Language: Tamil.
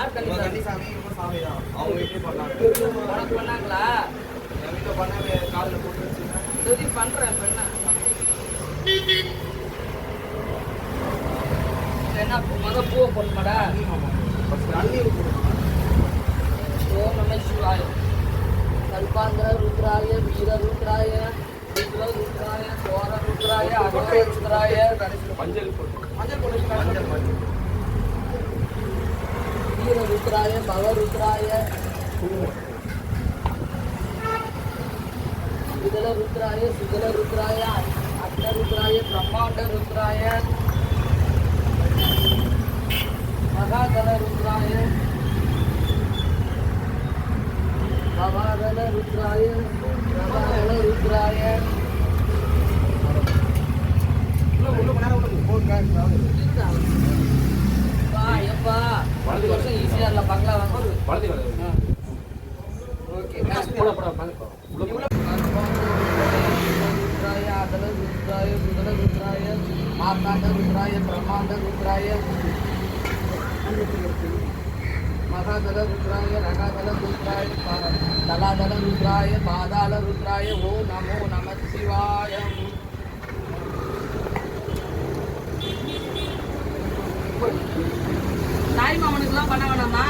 யார் கண்டி சாமி சாமி அவங்க பண்ணாங்க? பண்ணாங்களா? என் வீட்டில் போட்டு வச்சுருந்தேன் உதவி என்ன? மொதல் பூவை போடமாடா தண்ணி ஓம் நம சிவாய. கல்பாந்திர ருத்ராய வீர ருத்ராய ருத்ராய சோர ருத்ராய அகோர ருத்ராய மஞ்சள் போட்டு. மஞ்சள் போட்டு. மஞ்சள் போட்டு. ருத்ராய பவ ருத்ராய சுதல ருத்ராய சுதல ருத்ராய அட்ட ருத்ராய பிரம்மாண்ட ருத்ராய மகாதல ருத்ராய பவாதல ருத்ராய பிரபாதல ருத்ராய பா எப்பா பத்து வருஷம் ஈஸியா இல்ல பங்களா வாங்க ஓகே ருத்ராய அதல ருத்ராய சுதல ருத்ராய மார்த்தாண்ட ருத்ராய பிரம்மாண்ட ருத்ராய மகாதல ருத்ராய ரகாதல ருத்ராய தலாதல ருத்ராய பாதாள ருத்ராய ஓ நமோ நம சிவாய தாய் எல்லாம் பண்ண வேணாமா